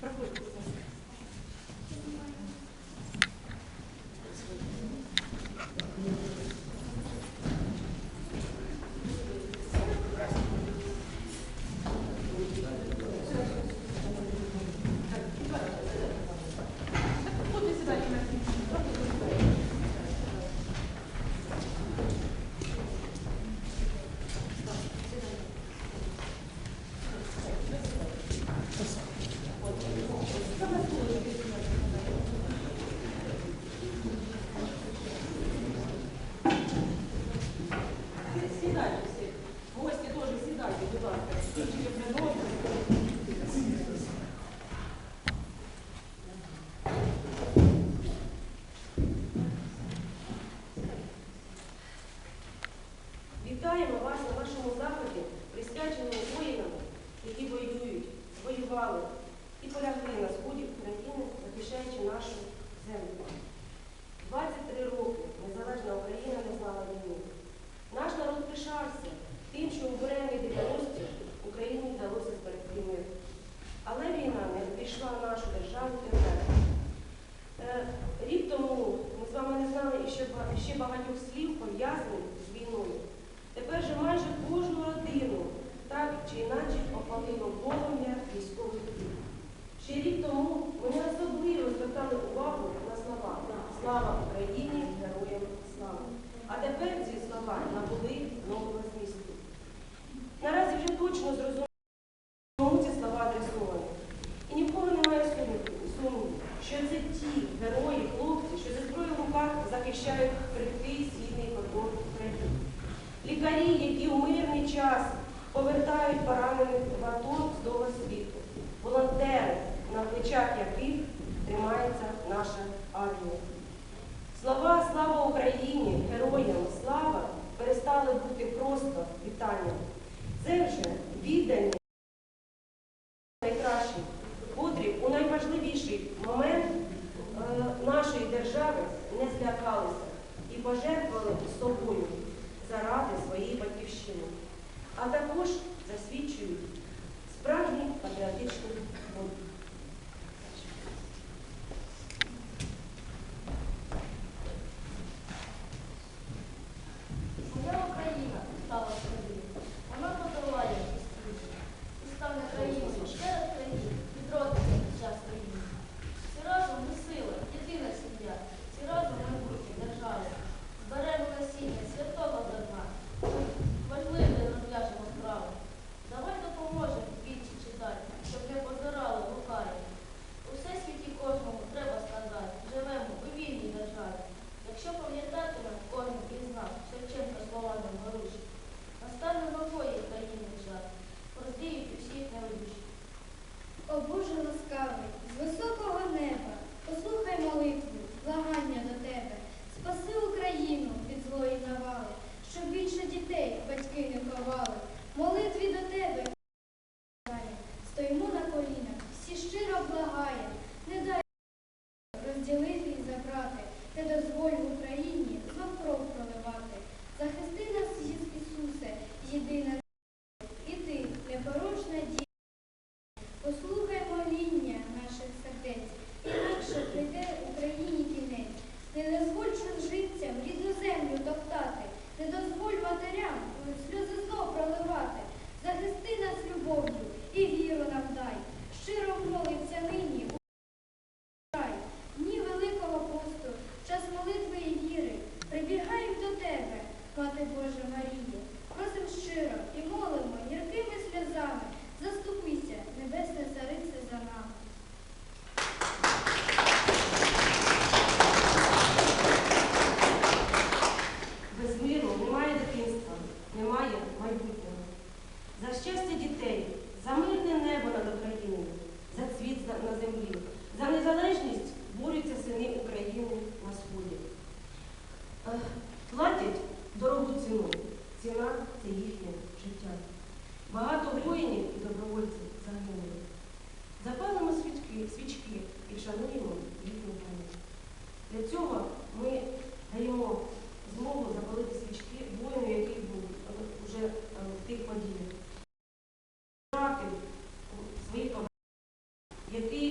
Проходьте. Вітаємо вас на вашому заході, присвяченому воїнам, які воюють, воювали і полягли на сході України, захищаючи нашу землю. 23 роки незалежна Україна не знала війни. Наш народ пишався тим, що у буремні 90-ті Україні вдалося зберегти мир. Але війна не обійшла нашу державу тепер. Е, Рік тому ми з вами не знали ще багатьох слів, пов'язаних з війною. Тепер же майже кожну родину так чи інакше опалило полум'я військових дій. Ще рік тому вони особливо звертали увагу на слова Слава Україні, героям слава. А тепер ці слова набули нового змісту. Наразі вже точно зрозуміло, кому ці слова адресовані. І ні немає сумніву, що це ті герої, хлопці, що зі зброєю в руках захищають України. Лікарі, які у мирний час повертають поранених в АТО з того світу. Волонтери, на плечах яких тримається наша армія. Слова Слава Україні, героям слава перестали бути просто вітанням. Це вже віддані найкращі, котрі у найважливіший момент е, нашої держави не злякалися і пожертвували собою заради своєї батьківщини, а також засвідчують справжній патріотичний нової країни час, роздіють усіх невидуші. О Боже ласкавий, з високого неба, послухай молитву, благання до тебе. Спаси Україну від злої навали, щоб більше дітей батьки не ховали. Молитві до незалежність борються сини України на сході. Е, Платять дорогу ціну. Ціна це їхнє життя. Багато воїнів і добровольців загинули. Запалимо свічки, свічки і вшануємо їхню пам'ять. Для цього ми даємо змогу запалити свічки воїну, який був е, вже е, в тих подіях. Який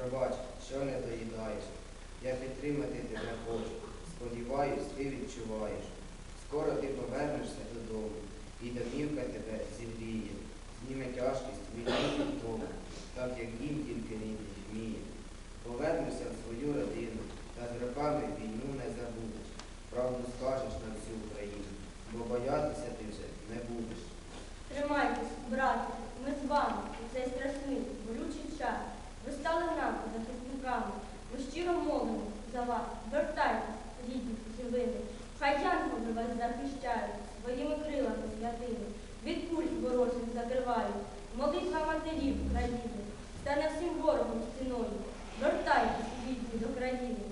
пробач, що не доїдаєш. Я підтримати тебе хочу. Сподіваюсь, ти відчуваєш. Скоро ти повернешся додому, і домівка тебе зігріє, зніме тяжкість війни і тому, так як їм тільки рідних вміє. Повернешся в свою родину, та з роками війну не забудеш. Правду скажеш на всю Україну, бо боятися ти вже не будеш. Тримайтесь, брати, ми з вами bendiga.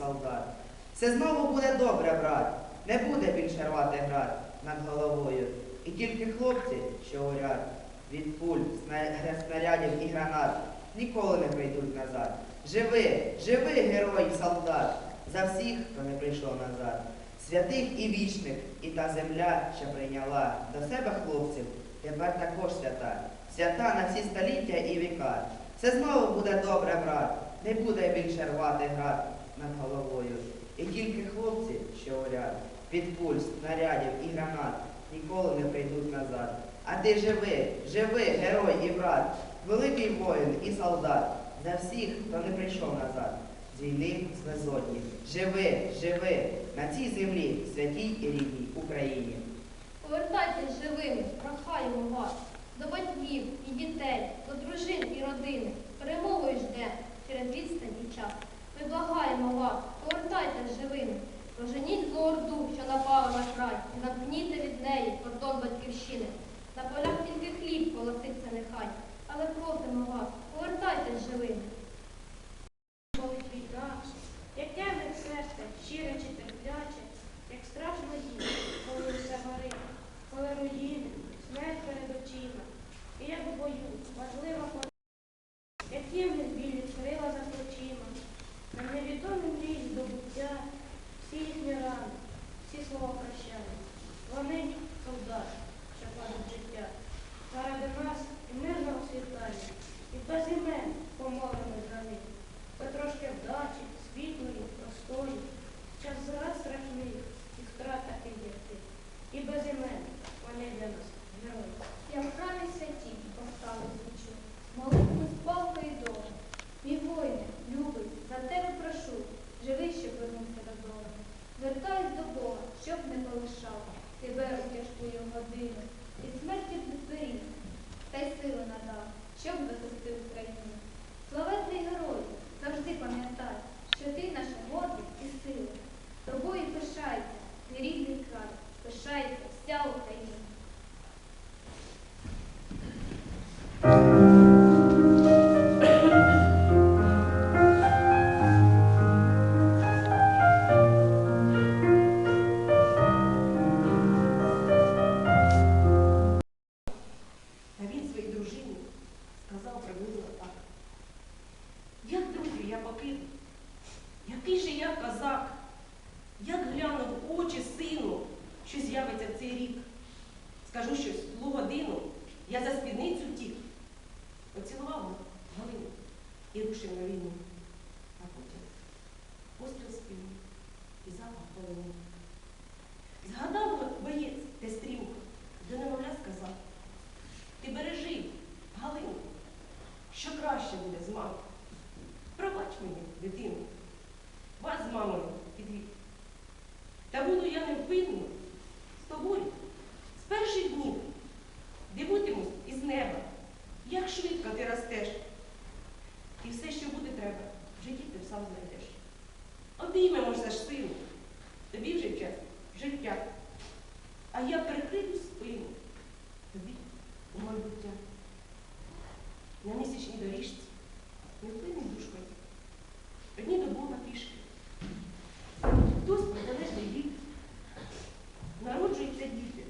Солдат. Все знову буде добре, брат, не буде більше рвати град над головою. І тільки хлопці, що горять від пуль, сна- снарядів і гранат, ніколи не прийдуть назад. Живи, живи, герой солдат, за всіх, хто не прийшов назад. Святих і вічних, і та земля, що прийняла до себе хлопців, тепер також свята, свята на всі століття і віка. Все знову буде добре, брат, не буде більше рвати град над головою. І тільки хлопці, що горять, під пульс, снарядів і гранат, ніколи не прийдуть назад. А ти живи, живи, герой і брат, великий воїн і солдат. За всіх, хто не прийшов назад. З війни з. Живи, живи на цій землі, святій і рідній Україні. Повертайтесь живими, прохаємо вас, до батьків і дітей, до дружин і родини. Перемогою жде через відстань і час. Ми благаємо вас, повертайтесь живими. Проженіть злу орду, що напала на край, і замкніте від неї кордон батьківщини. На полях тільки хліб колоситься нехай, але просимо вас, повертайтесь живими. Болить війна, як тягне серце, щире терпляче, як страшно їм, коли все коли руїни, смерть перед очима. І як бою, важлива пора, я покину? Який же я козак? Як гляну в очі сину, що з'явиться в цей рік? Скажу щось в годину, я за спідницю тік. Поцілував Галину і рушив на війну. А потім постріл спину і запах полину. Згадав боєць те стрімко, до немовля сказав. Ти бережи, Галину, що краще буде з мамою. Пробач мені, дитину, вас з мамою підвів. Та буду я невпинно з тобою з перших днів. Дивитимусь із неба, як швидко ти ростеш. І все, що буде треба, в житті ти сам знайдеш. Обіймемося ж сину, тобі вже час життя. А я прикрию спину тобі у майбуття. На місячній доріжці не вплине душкою. Одні до Бога пішки. Хтось протилежний вік. Народжуються діти.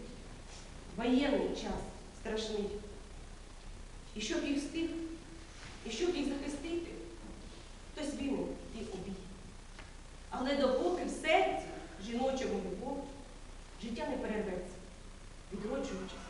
Воєнний час страшний. І щоб їх встиг, і щоб їх захистити, хтось винен і убій. Але допоки в серці жіночому любов, життя не перерветься, відроджуючись